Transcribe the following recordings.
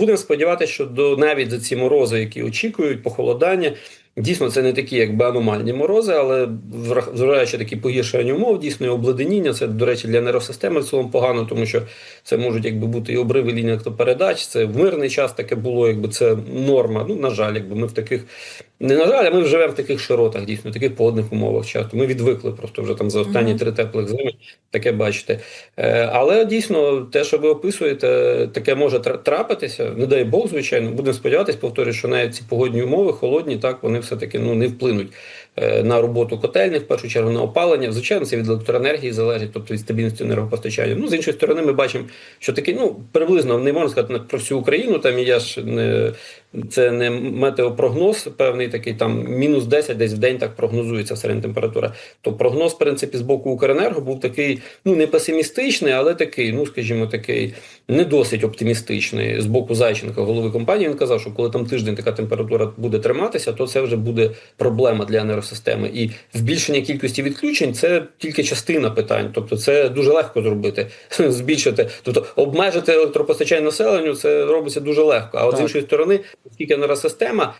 будемо сподіватися, що до навіть за ці морози, які очікують, похолодання. Дійсно, це не такі, якби аномальні морози, але зважаючи такі погіршення умов, дійсно і обледеніння. Це, до речі, для нейросистеми в цілому погано, тому що це можуть якби бути і обриви лінії електропередач. Це в мирний час таке було, якби це норма. Ну, на жаль, якби ми в таких не на жаль, а ми живемо в таких широтах, дійсно, в таких погодних умовах часто. Ми відвикли просто вже там за останні три теплих зими таке бачите. Е, але дійсно, те, що ви описуєте, таке може трапитися. Не дай Бог, звичайно. Будемо сподіватися, повторюю, що навіть ці погодні умови холодні, так вони все таки ну не вплинуть е, на роботу котельних, в першу чергу на опалення. Звичайно, це від електроенергії залежить, тобто від стабільності енергопостачання. Ну з іншої сторони, ми бачимо, що таки, ну приблизно не можна сказати про всю Україну. Там і я ж не це не метеопрогноз, певний такий там мінус 10 десь в день так прогнозується середня температура. То прогноз, в принципі, з боку Укренерго був такий, ну не песимістичний, але такий, ну скажімо, такий не досить оптимістичний з боку Зайченка, голови компанії. Він казав, що коли там тиждень така температура буде триматися, то це вже буде проблема для енергосистеми. І збільшення кількості відключень це тільки частина питань. Тобто, це дуже легко зробити, збільшити, тобто обмежити електропостачання населенню, це робиться дуже легко. А от з іншої сторони, оскільки енергосистема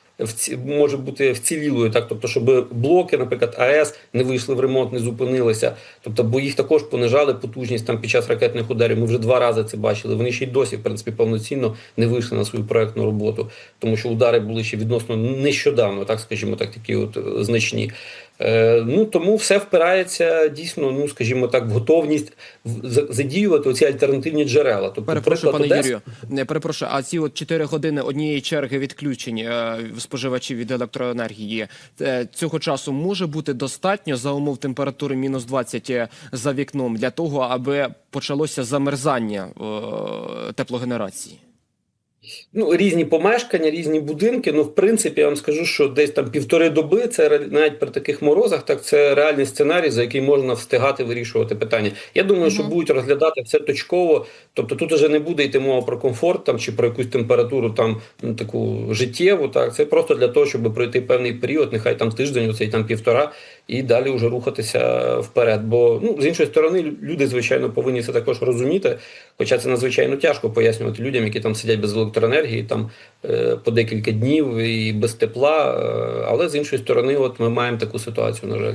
може бути вцілілою, так тобто, щоб блоки, наприклад, АЕС не вийшли в ремонт, не зупинилися. Тобто, бо їх також понижали потужність там під час ракетних ударів. Ми вже два рази це бачили. Вони ще й досі, в принципі, повноцінно не вийшли на свою проектну роботу, тому що удари були ще відносно нещодавно, так скажімо, так такі от е, значні. Е, ну тому все впирається дійсно, ну скажімо так, в готовність задіювати оці альтернативні джерела. Тобто, Перепрошую, пане Юрію. Не перепрошую, а ці от 4 години однієї черги відключень е, споживачів від електроенергії е, цього часу може бути достатньо за умов температури мінус 20 за вікном для того, аби почалося замерзання е, теплогенерації. Ну, різні помешкання, різні будинки. Ну, в принципі, я вам скажу, що десь там півтори доби, це навіть при таких морозах, так це реальний сценарій, за який можна встигати вирішувати питання. Я думаю, що будуть розглядати все точково. Тобто тут вже не буде йти мова про комфорт там чи про якусь температуру там ну, таку життєву. Так, це просто для того, щоб пройти певний період, нехай там тиждень, оцей там півтора, і далі вже рухатися вперед. Бо ну з іншої сторони, люди звичайно повинні це також розуміти. Хоча це надзвичайно тяжко пояснювати людям, які там сидять без електроенергії, там е, по декілька днів і без тепла. Е, але з іншої сторони, от ми маємо таку ситуацію, на жаль.